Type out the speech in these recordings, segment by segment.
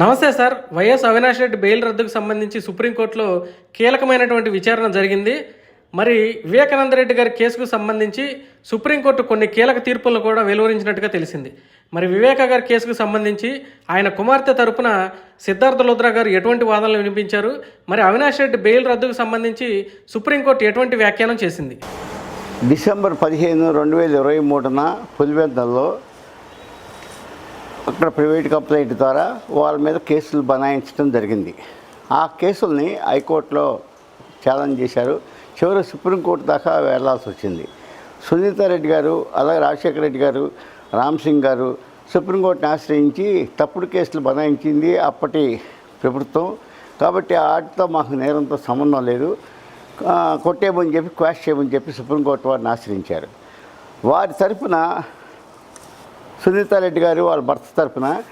నమస్తే sir YS Avinash Reddy bail రద్దుకు సంబంధించి సుప్రీంకోర్టులో కీలకమైనటువంటి విచారణ జరిగింది. మరి వివేకానంద రెడ్డి గారి కేసుకు సంబంధించి సుప్రీంకోర్టు కొన్ని కీలక తీర్పులను కూడా వెలువరించినట్టుగా తెలిసింది. మరి వివేక గారి కేసుకు సంబంధించి ఆయన కుమార్తె తరపున సిద్ధార్థ లుద్రా గారు ఎటువంటి వాదనలు వినిపించారు? మరి అవినాష్ రెడ్డి బెయిల్ రద్దుకు సంబంధించి సుప్రీంకోర్టు ఎటువంటి వ్యాఖ్యానం చేసింది? డిసెంబర్ పదిహేను రెండు వేల ఇరవై మూడున పులివెందల్లో అక్కడ ప్రైవేట్ కంప్లైంట్ ద్వారా వాళ్ళ మీద కేసులు బనాయించడం జరిగింది. ఆ కేసుల్ని హైకోర్టులో ఛాలెంజ్ చేశారు. చివరి సుప్రీంకోర్టు దాకా వెళ్ళాల్సి వచ్చింది. సునీతారెడ్డి గారు అలాగే రాజశేఖర రెడ్డి గారు రామ్ సింగ్ గారు సుప్రీంకోర్టుని ఆశ్రయించి తప్పుడు కేసులు బనాయించింది అప్పటి ప్రభుత్వం. కాబట్టి వాటితో మాకు నేరంతో సంబంధం లేదు. కొట్టేయమని చెప్పి క్వాష్ చేయమని చెప్పి సుప్రీంకోర్టు వారిని ఆశ్రయించారు. వారి తరఫున సునీతారెడ్డి గారు వాళ్ళ భర్త తరఫున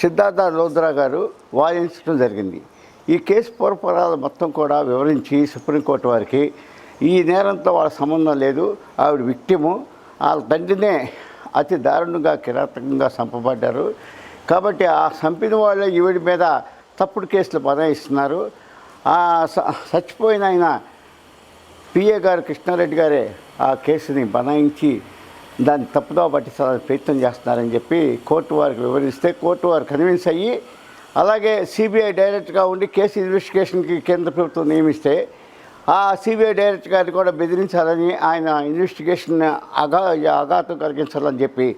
సిద్ధార్థ లోద్రా గారు వాదించడం జరిగింది. ఈ కేసు పూర్వపరాలు మొత్తం కూడా వివరించి సుప్రీంకోర్టు వారికి ఈ నేరంతో వాళ్ళ సంబంధం లేదు. ఆవిడ విక్టిము. వాళ్ళ తండ్రినే అతి దారుణంగా కిరాతకంగా చంపబడ్డారు. కాబట్టి ఆ చంపిన వాళ్ళే ఈవిడి మీద తప్పుడు కేసులు బనాయిస్తున్నారు. ఆ చచ్చిపోయిన ఆయన పిఏ గారు కృష్ణారెడ్డి గారే ఆ కేసుని బనాయించి దాన్ని తప్పుదో పట్టించాలని ప్రయత్నం చేస్తున్నారని చెప్పి కోర్టు వారికి వివరిస్తే కోర్టు వారు కన్విన్స్ అయ్యి అలాగే సిబిఐ డైరెక్ట్గా ఉండి కేసు ఇన్వెస్టిగేషన్కి కేంద్ర ప్రభుత్వం నియమిస్తే ఆ సిబిఐ డైరెక్టర్ గారిని కూడా బెదిరించాలని ఆయన ఇన్వెస్టిగేషన్ అగా అఘాతం కలిగించాలని చెప్పి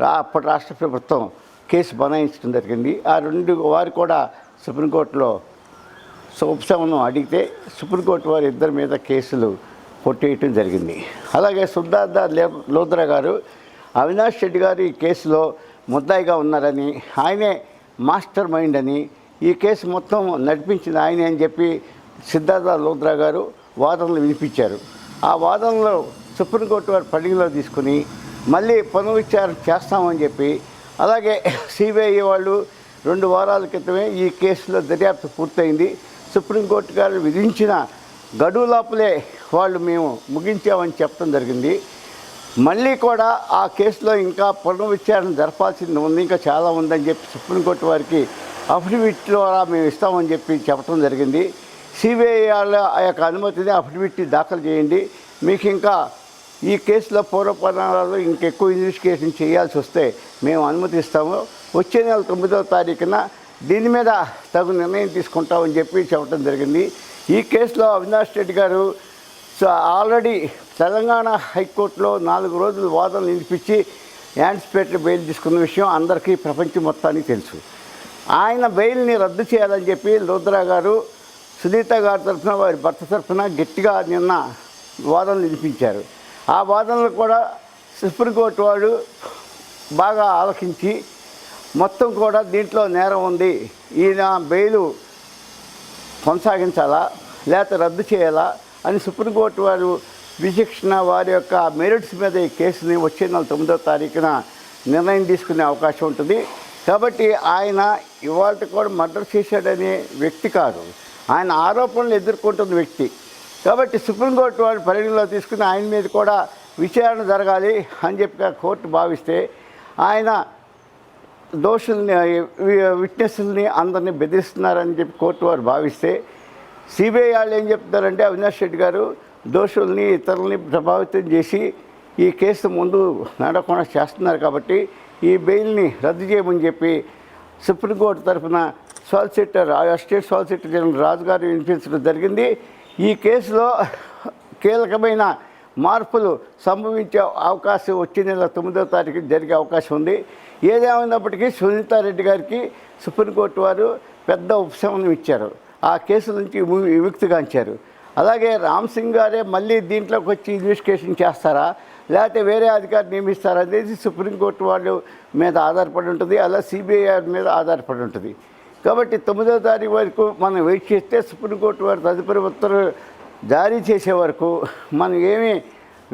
అప్పటి రాష్ట్ర ప్రభుత్వం కేసు బనాయించడం జరిగింది. ఆ రెండు వారు కూడా సుప్రీంకోర్టులో ఉపశమనం అడిగితే సుప్రీంకోర్టు వారి ఇద్దరి మీద కేసులు కొట్టేయటం జరిగింది. అలాగే సిద్ధార్థ లోద్ర గారు అవినాష్ రెడ్డి గారు ఈ కేసులో ముద్దాయిగా ఉన్నారని ఆయనే మాస్టర్ మైండ్ అని ఈ కేసు మొత్తం నడిపించిన ఆయనే అని చెప్పి సిద్ధార్థ లోద్రా గారు వాదనలు వినిపించారు. ఆ వాదనలో సుప్రీంకోర్టు వారు పరిగణలో తీసుకుని మళ్ళీ పునర్విచారణ చేస్తామని చెప్పి అలాగే సిబిఐ వాళ్ళు రెండు వారాల క్రితమే ఈ కేసులో దర్యాప్తు పూర్తయింది. సుప్రీంకోర్టు గారు విధించిన గడువు లోపలే వాళ్ళు మేము ముగించామని చెప్పడం జరిగింది. మళ్ళీ కూడా ఆ కేసులో ఇంకా పునర్విచారణ జరపాల్సింది ఉంది ఇంకా చాలా ఉందని చెప్పి సుప్రీంకోర్టు వారికి అఫిడవిట్ ద్వారా మేము ఇస్తామని చెప్పి చెప్పడం జరిగింది. సిబిఐ వాళ్ళ ఆ యొక్క అనుమతిని అఫిడవిట్ దాఖలు చేయండి. మీకు ఇంకా ఈ కేసులో పూర్వపరాలు ఇంకెక్కువ ఇన్వెస్టిగేషన్ చేయాల్సి వస్తే మేము అనుమతిస్తాము. వచ్చే నెల తొమ్మిదవ తారీఖున దీని మీద తగు నిర్ణయం తీసుకుంటామని చెప్పి చెప్పడం జరిగింది. ఈ కేసులో అవినాష్ రెడ్డి గారు సో ఆల్రెడీ తెలంగాణ హైకోర్టులో నాలుగు రోజులు వాదనలు నిలిపించి యాంటిసిపేటరీ బెయిల్ తీసుకున్న విషయం అందరికీ ప్రపంచం మొత్తానికి తెలుసు. ఆయన బెయిల్ని రద్దు చేయాలని చెప్పి రుద్రా గారు సునీత గారి తరఫున వారి భర్త తరఫున గట్టిగా నిన్న వాదనలు వినిపించారు. ఆ వాదనలు కూడా సుప్రీంకోర్టు వాడు బాగా ఆలకించి మొత్తం కూడా దీంట్లో నేరం ఉంది. ఈయన బెయిలు కొనసాగించాలా? లేకపోతే రద్దు చేయాలా? అని సుప్రీంకోర్టు వారు విచక్షణ వారి యొక్క మెరిట్స్ మీద ఈ కేసుని వచ్చే నెల తొమ్మిదో తారీఖున నిర్ణయం తీసుకునే అవకాశం ఉంటుంది. కాబట్టి ఆయన ఇవాళ కూడా మర్డర్ చేశాడనే వ్యక్తి కాదు. ఆయన ఆరోపణలు ఎదుర్కొంటున్న వ్యక్తి. కాబట్టి సుప్రీంకోర్టు వారు పరిగణలో తీసుకుని ఆయన మీద కూడా విచారణ జరగాలి అని చెప్పి కోర్టు భావిస్తే ఆయన దోషుల్ని విట్నెస్ని అందరినీ బెదిరిస్తున్నారని చెప్పి కోర్టు వారు భావిస్తే సిబిఐ వాళ్ళు ఏం చెప్తారంటే అవినాష్ రెడ్డి గారు దోషుల్ని ఇతరుల్ని ప్రభావితం చేసి ఈ కేసు ముందు నడకుండా చేస్తున్నారు కాబట్టి ఈ బెయిల్ని రద్దు చేయమని చెప్పి సుప్రీంకోర్టు తరఫున solicitor state solicitor general Raju గారు వినిపించడం జరిగింది. ఈ కేసులో కీలకమైన మార్పులు సంభవించే అవకాశం వచ్చే నెల తొమ్మిదో తారీఖు జరిగే అవకాశం ఉంది. ఏదేమైనప్పటికీ సునీతారెడ్డి గారికి సుప్రీంకోర్టు వారు పెద్ద ఉపశమనం ఇచ్చారు. ఆ కేసు నుంచి విముక్తిగాంచారు. అలాగే రామ్ సింగ్ గారే మళ్ళీ దీంట్లోకి వచ్చి ఇన్వెస్టిగేషన్ చేస్తారా? లేకపోతే వేరే అధికారి నియమిస్తారా? అనేది సుప్రీంకోర్టు వాళ్ళు మీద ఆధారపడి ఉంటుంది. అలా సిబిఐ మీద ఆధారపడి ఉంటుంది. కాబట్టి తొమ్మిదో తారీఖు వరకు మనం వెయిట్ చేస్తే సుప్రీంకోర్టు వారు తదుపరి ఉత్తర్వులు జారీ చేసే వరకు మనం ఏమీ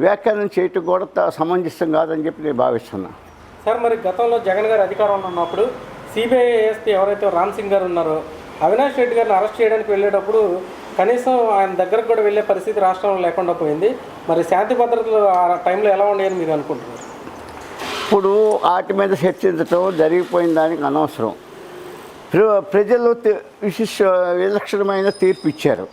వ్యాఖ్యానం చేయటం కూడా సమంజసం కాదని చెప్పి నేను భావిస్తున్నాను సార్ మరి గతంలో జగన్ గారు అధికారంలో ఉన్నప్పుడు సిబిఐ ఎస్పీ ఎవరైతే రామ్ సింగ్ గారు ఉన్నారో అవినాష్ రెడ్డి గారిని అరెస్ట్ చేయడానికి వెళ్ళేటప్పుడు కనీసం ఆయన దగ్గరకు కూడా వెళ్ళే పరిస్థితి రాష్ట్రంలో లేకుండా పోయింది. మరి శాంతి భద్రతలు ఆ టైంలో ఎలా ఉండేది మీరు అనుకుంటున్నారు? ఇప్పుడు వాటి మీద చర్చించటం జరిగిపోయిన దానికి అనవసరం. ప్ర- ప్రజలు విశిష్ట విలక్షణమైన తీర్పు ఇచ్చారు.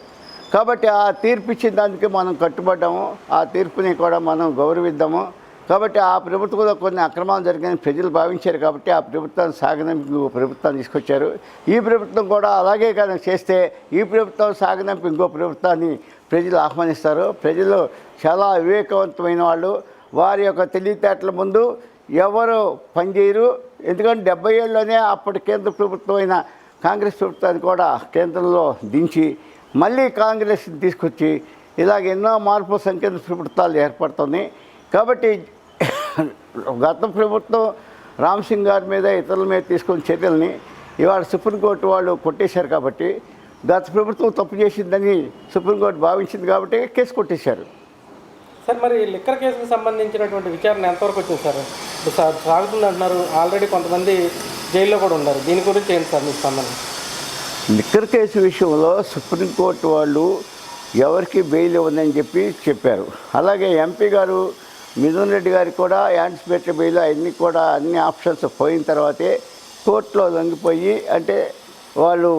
కాబట్టి ఆ తీర్పు ఇచ్చిన దానికి మనం కట్టుబడ్డాము. ఆ తీర్పుని కూడా మనం గౌరవిద్దాము. కాబట్టి ఆ ప్రభుత్వంలో కొన్ని అక్రమాలు జరిగాయని ప్రజలు భావించారు కాబట్టి ఆ ప్రభుత్వాన్ని సాగనంపి ప్రభుత్వాన్ని తీసుకొచ్చారు. ఈ ప్రభుత్వం కూడా అలాగే కానీ చేస్తే ఈ ప్రభుత్వం సాగనంపి ఇంకో ప్రభుత్వాన్ని ప్రజలు ఆహ్వానిస్తారు. ప్రజలు చాలా వివేకవంతమైన వాళ్ళు. వారి యొక్క తెలివితేటల ముందు ఎవరు పనిచేయరు. ఎందుకంటే డెబ్బై ఏళ్ళలోనే అప్పటి కేంద్ర ప్రభుత్వం అయిన కాంగ్రెస్ ప్రభుత్వాన్ని కూడా కేంద్రంలో దించి మళ్ళీ కాంగ్రెస్ తీసుకొచ్చి ఇలాగ ఎన్నో మార్పు సంకేంద్ర ప్రభుత్వాలు ఏర్పడుతున్నాయి. కాబట్టి గత ప్రభుత్వం రామ్ సింగ్ గారి మీద ఇతరుల మీద తీసుకున్న చర్యల్ని ఇవాళ సుప్రీంకోర్టు వాళ్ళు కొట్టేశారు కాబట్టి గత ప్రభుత్వం తప్పు చేసిందని సుప్రీంకోర్టు భావించింది కాబట్టి కేసు కొట్టేశారు. సార్ మరి లిక్కర్ కేసుకు సంబంధించినటువంటి విచారణ ఎంతవరకు వచ్చింది సార్? ఇప్పుడు సాగుతుంది అంటున్నారు ఆల్రెడీ కొంతమంది జైల్లో కూడా ఉన్నారు. దీని గురించి ఏంటి సార్ మీ స్పందన? లిక్కర్ కేసు విషయంలో సుప్రీంకోర్టు వాళ్ళు ఎవరికి బెయిల్ ఇవ్వదని చెప్పి చెప్పారు. అలాగే ఎంపీ గారు మిథున్ రెడ్డి గారికి కూడా యాంటిసిపేటరీ బెయిల్ అన్నీ కూడా అన్ని ఆప్షన్స్ పోయిన తర్వాతే కోర్టులో లొంగిపోయి అంటే వాళ్ళు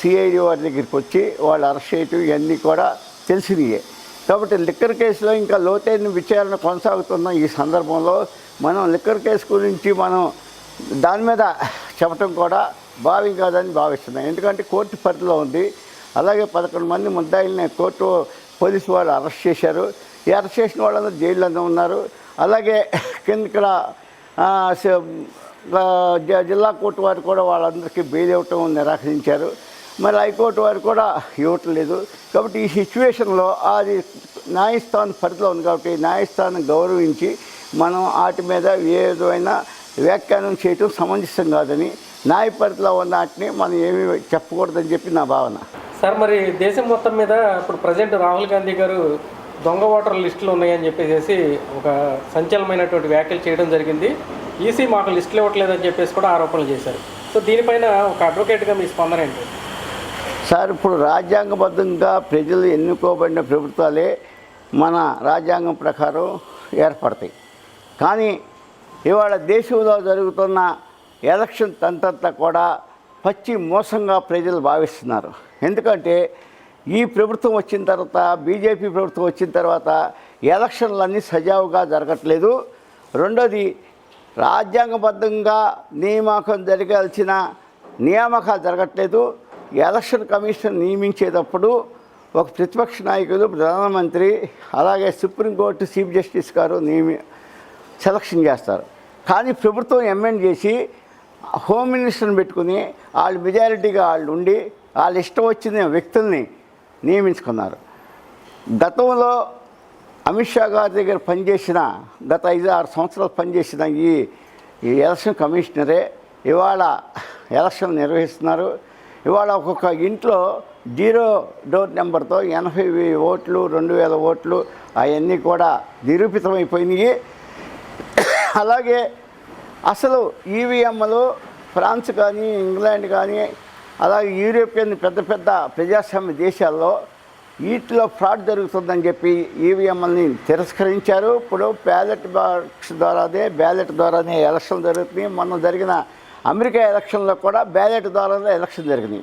సిఐడి వారి దగ్గరికి వచ్చి వాళ్ళు అరెస్ట్ చేయటం ఇవన్నీ కూడా తెలిసినయే. కాబట్టి లిక్కర్ కేసులో ఇంకా లోతైన విచారణ కొనసాగుతున్న ఈ సందర్భంలో మనం లిక్కర్ కేసు గురించి మనం దాని మీద చెప్పటం కూడా భావ్యం కాదని భావిస్తున్నాం. ఎందుకంటే కోర్టు పరిధిలో ఉంది. అలాగే పదకొండు మంది ముద్దాయిల్ని కోర్టు పోలీసు వాళ్ళు అరెస్ట్ చేశారు. అరెస్ట్ చేసిన వాళ్ళందరూ జైల్లోనే ఉన్నారు. అలాగే కింద ఇక్కడ జిల్లా కోర్టు వారు కూడా వాళ్ళందరికీ బెయిల్ ఇవ్వటం నిరాకరించారు. మరి హైకోర్టు వారు కూడా ఇవ్వటం లేదు. కాబట్టి ఈ సిచ్యువేషన్లో అది న్యాయస్థానం పరిధిలో ఉంది కాబట్టి న్యాయస్థానం గౌరవించి మనం వాటి మీద ఏదైనా వ్యాఖ్యానం చేయటం సమంజసం కాదని న్యాయ పరిధిలో ఉన్న వాటిని మనం ఏమీ చెప్పకూడదని చెప్పి నా భావన. సార్ మరి దేశం మొత్తం మీద ఇప్పుడు ప్రజెంట్ రాహుల్ గాంధీ గారు దొంగ ఓటర్ లిస్టులు ఉన్నాయని చెప్పేసి ఒక సంచలనమైనటువంటి వ్యాఖ్యలు చేయడం జరిగింది. ఈసీ మాకు లిస్టులు ఇవ్వట్లేదని చెప్పేసి కూడా ఆరోపణలు చేశారు. సో దీనిపైన ఒక అడ్వకేట్గా మీ స్పందన ఏంటి? సార్ ఇప్పుడు రాజ్యాంగబద్ధంగా ప్రజలు ఎన్నుకోబడిన ప్రభుత్వాలే మన రాజ్యాంగం ప్రకారం ఏర్పడతాయి. కానీ ఇవాళ దేశంలో జరుగుతున్న ఎలక్షన్ తంతంతా కూడా పచ్చి మోసంగా ప్రజలు భావిస్తున్నారు. ఎందుకంటే ఈ ప్రభుత్వం వచ్చిన తర్వాత బీజేపీ ప్రభుత్వం వచ్చిన తర్వాత ఎలక్షన్లన్నీ సజావుగా జరగట్లేదు. రెండోది రాజ్యాంగబద్ధంగా నియామకం జరగాల్సిన నియామకాలు జరగట్లేదు. ఎలక్షన్ కమిషన్ నియమించేటప్పుడు ఒక ప్రతిపక్ష నాయకులు ప్రధానమంత్రి అలాగే సుప్రీంకోర్టు చీఫ్ జస్టిస్ గారు నియమి సెలక్షన్ చేస్తారు. కానీ ప్రభుత్వం అమెండ్ చేసి హోమ్ మినిస్టర్ని పెట్టుకుని వాళ్ళు మెజారిటీగా వాళ్ళు ఉండి వాళ్ళ ఇష్టం వచ్చిన వ్యక్తుల్ని నియమించుకున్నారు. గతంలో అమిత్ షా గారి దగ్గర పనిచేసిన గత ఐదు ఆరు సంవత్సరాలు పనిచేసిన ఈ ఈ ఎలక్షన్ కమిషనరే ఇవాళ ఎలక్షన్ నిర్వహిస్తున్నారు. ఇవాళ ఒక్కొక్క ఇంట్లో జీరో డోర్ నెంబర్తో ఎనభై ఓట్లు రెండు వేల ఓట్లు అవన్నీ కూడా నిరూపితమైపోయినాయి. అలాగే అసలు ఈవీఎంలు ఫ్రాన్స్ కానీ ఇంగ్లాండ్ కానీ అలాగే యూరోపియన్ పెద్ద పెద్ద ప్రజాస్వామ్య దేశాల్లో వీటిలో ఫ్రాడ్ జరుగుతుందని చెప్పి ఈవీఎంఎల్ని తిరస్కరించారు. ఇప్పుడు బ్యాలెట్ బాక్స్ ద్వారానే బ్యాలెట్ ద్వారానే ఎలక్షన్ జరుగుతుంది. మొన్న జరిగిన అమెరికా ఎలక్షన్లో కూడా బ్యాలెట్ ద్వారానే ఎలక్షన్ జరిగినాయి